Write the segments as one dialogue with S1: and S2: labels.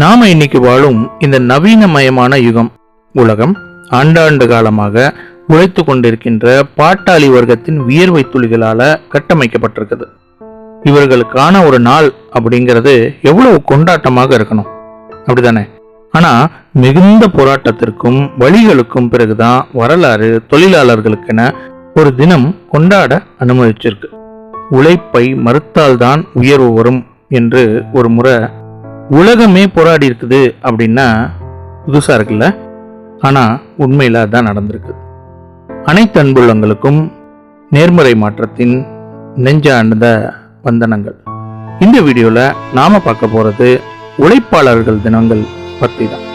S1: நாம இன்னைக்கு வாழும் இந்த நவீனமயமான யுகம் உலகம் ஆண்டாண்டு காலமாக உழைத்து கொண்டிருக்கின்ற பாட்டாளி வர்க்கத்தின் வியர்வை துளிகளால கட்டமைக்கப்பட்டிருக்குது. இவர்களுக்கான ஒரு நாள் அப்படிங்கிறது எவ்வளவு கொண்டாட்டமாக இருக்கணும்? அப்படிதானே? ஆனா மிகுந்த போராட்டத்திற்கும் வழிகளுக்கும் பிறகுதான் வரலாறு தொழிலாளர்களுக்கென ஒரு தினம் கொண்டாட அனுமதிச்சிருக்கு. உழைப்பை மறுத்தால்தான் உயர்வு வரும் என்று ஒரு முறை உலகமே போராடி இருக்குது அப்படின்னா புதுசாக இருக்குல்ல? ஆனால் உண்மையில் அதுதான் நடந்திருக்கு. அனைத்து அன்புள்ளங்களுக்கும் நேர்மறை மாற்றத்தின் நெஞ்சார்ந்த வந்தனங்கள். இந்த வீடியோவில் நாம பார்க்க போறது உழைப்பாளர்கள் தினங்கள் பற்றி தான்.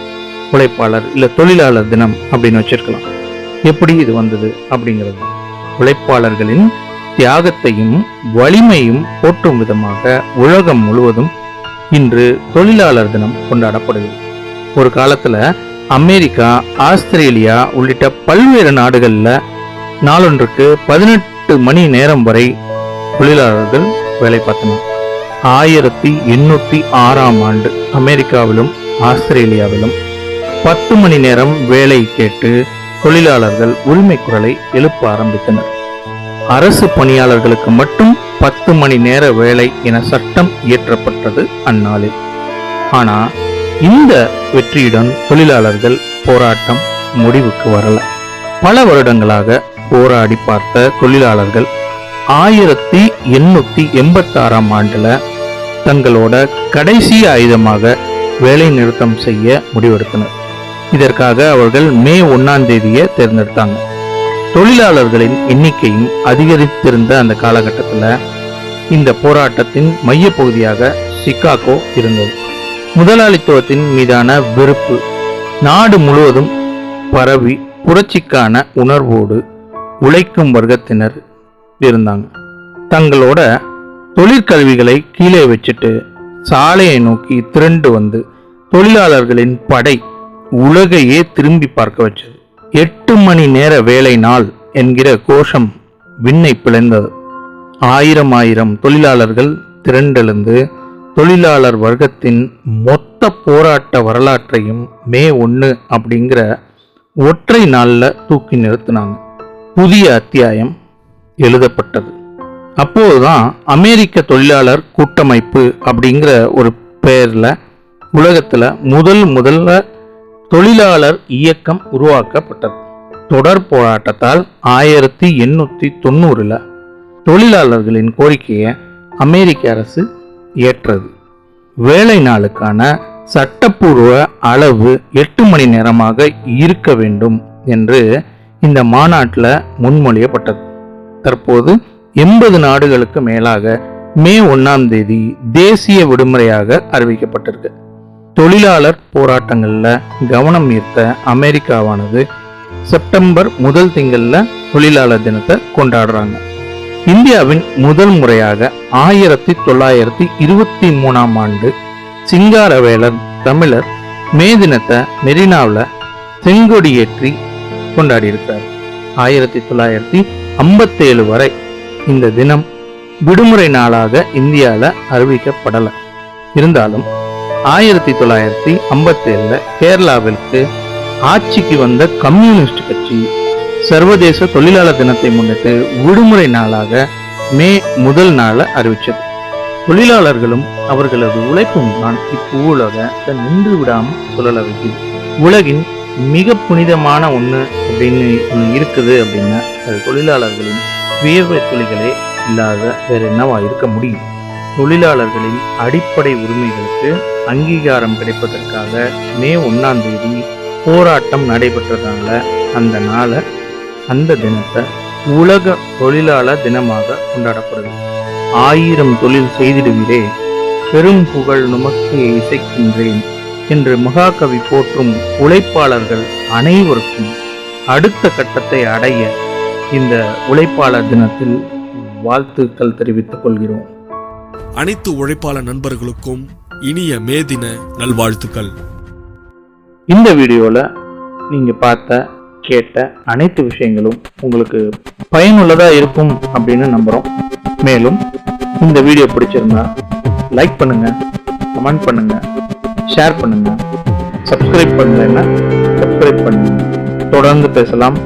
S1: உழைப்பாளர் இல்லை தொழிலாளர் தினம் அப்படின்னு வச்சிருக்கலாம். எப்படி இது வந்தது அப்படிங்கிறது உழைப்பாளர்களின் தியாகத்தையும் வலிமையும் போற்றும் விதமாக உலகம் முழுவதும் இன்று தொழிலாளர் தினம் கொண்டாடப்படுகிறது. ஒரு காலத்துல அமெரிக்கா ஆஸ்திரேலியா உள்ளிட்ட பல்வேறு நாடுகள்ல நாளொன்றுக்கு பதினெட்டு மணி நேரம் வரை தொழிலாளர்கள் வேலை பார்த்தனர். ஆயிரத்தி எண்ணூத்தி ஆறாம் ஆண்டு அமெரிக்காவிலும் ஆஸ்திரேலியாவிலும் பத்து மணி நேரம் வேலை கேட்டு தொழிலாளர்கள் உரிமை குரலை எழுப்ப ஆரம்பித்தனர். அரசு பணியாளர்களுக்கு மட்டும் பத்து மணி நேர வேலை என சட்டம் இயற்றப்பட்டது அந்நாளில். ஆனா இந்த வெற்றியுடன் தொழிலாளர்கள் போராட்டம் முடிவுக்கு வரல. பல வருடங்களாக போராடி பார்த்த தொழிலாளர்கள் ஆயிரத்தி எண்ணூத்தி எண்பத்தி ஆறாம் ஆண்டுல தங்களோட கடைசி ஆயுதமாக வேலை நிறுத்தம் செய்ய முடிவெடுத்தனர். இதற்காக அவர்கள் மே ஒன்னாம் தேதியை தேர்ந்தெடுத்தாங்க. தொழிலாளர்களின் எண்ணிக்கையும் அதிகரித்திருந்த அந்த காலகட்டத்தில் இந்த போராட்டத்தின் மையப்பகுதியாக சிக்காகோ இருந்தது. முதலாளித்துவத்தின் மீதான வெறுப்பு நாடு முழுவதும் பரவி புரட்சிக்கான உணர்வோடு உழைக்கும் வர்க்கத்தினர் இருந்தாங்க. தங்களோட தொழிற்கல்விகளை கீழே வச்சுட்டு சாலையை நோக்கி திரண்டு வந்து தொழிலாளர்களின் படை உலகையே திரும்பி பார்க்க வச்சது. எட்டு மணி நேர வேலை நாள் என்கிற கோஷம் விண்ணை பிளந்தது. ஆயிரம் ஆயிரம் தொழிலாளர்கள் திரண்டெழுந்து தொழிலாளர் வர்க்கத்தின் மொத்த போராட்ட வரலாற்றையும் மே ஒன்று அப்படிங்கிற ஒற்றை நாளில் தூக்கி நிறுத்தினாங்க. புதிய அத்தியாயம் எழுதப்பட்டது. அப்போதுதான் அமெரிக்க தொழிலாளர் கூட்டமைப்பு அப்படிங்கிற ஒரு பெயரில் உலகத்தில் முதல் முதல்ல தொழிலாளர் இயக்கம் உருவாக்கப்பட்டது. தொடர் போராட்டத்தால் ஆயிரத்தி எண்ணூற்றி தொண்ணூறில் தொழிலாளர்களின் கோரிக்கையை அமெரிக்க அரசு ஏற்றது. வேலை நாளுக்கான சட்டப்பூர்வ அளவு எட்டு மணி நேரமாக இருக்க வேண்டும் என்று இந்த மாநாட்டில் முன்மொழியப்பட்டது. தற்போது எண்பது நாடுகளுக்கு மேலாக மே ஒன்றாம் தேதி தேசிய விடுமுறையாக அறிவிக்கப்பட்டிருக்கு. தொழிலாளர் போராட்டங்களில் கவனம் ஈர்த்த அமெரிக்காவானது செப்டம்பர் முதல் திங்களில் தொழிலாளர் தினத்தை கொண்டாடுறாங்க. இந்தியாவின் முதல் முறையாக ஆயிரத்தி தொள்ளாயிரத்தி இருபத்தி மூணாம் ஆண்டு சிங்காரவேலர் தமிழர் மே தினத்தை மெரினாவில் செங்கொடி ஏற்றி ஆயிரத்தி தொள்ளாயிரத்தி ஐம்பத்தேழு வரை இந்த தினம் விடுமுறை நாளாக இந்தியாவில் அறிவிக்கப்படலை. இருந்தாலும் ஆயிரத்தி தொள்ளாயிரத்தி ஐம்பத்தேழில் கேரளாவிற்கு ஆட்சிக்கு வந்த கம்யூனிஸ்ட் கட்சி சர்வதேச தொழிலாளர் தினத்தை முன்னிட்டு விடுமுறை நாளாக மே முதல் நாளை அறிவிச்சது. தொழிலாளர்களும் அவர்களது உழைப்பும் தான் இப்புலக நின்று விடாம சொல்லல வைக்குது உலகின் மிக புனிதமான ஒன்று அப்படின்னு இருக்குது அப்படின்னா அது தொழிலாளர்களின் வியர்வை துளிகளே இல்லாத வேற என்னவா இருக்க முடியும்? தொழிலாளர்களின் அடிப்படை உரிமைகளுக்கு அங்கீகாரம் கிடைப்பதற்காக மே ஒன்னாம் தேதி போராட்டம் நடைபெற்றதால அந்த நாளை அந்த தினத்தை உலக தொழிலாளர் தினமாக கொண்டாடப்படுது ஆயிரம் தொழில் செய்திடுவீரே பெரும் புகழ் நுமக்கு இசைக்கின்றேன் என்று மகாகவி போற்றும் உழைப்பாளர்கள் அனைவருக்கும் அடுத்த கட்டத்தை அடைய இந்த உழைப்பாளர் தினத்தில் வாழ்த்துக்கள் தெரிவித்துக் கொள்கிறோம்.
S2: அனைத்து உழைப்பாளர் நண்பர்களுக்கும் இனிய மே தின நல்வாழ்த்துக்கள்.
S1: இந்த வீடியோவில் நீங்கள் பார்த்த கேட்ட அனைத்து விஷயங்களும் உங்களுக்கு பயனுள்ளதாக இருக்கும் அப்படின்னு நம்புகிறோம் மேலும் இந்த வீடியோ பிடிச்சிருந்தா லைக் பண்ணுங்கள் கமெண்ட் பண்ணுங்கள் ஷேர் பண்ணுங்கள் சப்ஸ்கிரைப் பண்ணலைன்னா சப்ஸ்கிரைப் பண்ணுங்க. தொடர்ந்து பேசலாம்.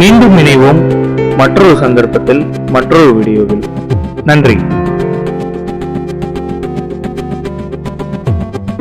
S1: மீண்டும் இணைவோம் மற்றொரு சந்தர்ப்பத்தில் மற்றொரு வீடியோவில். நன்றி.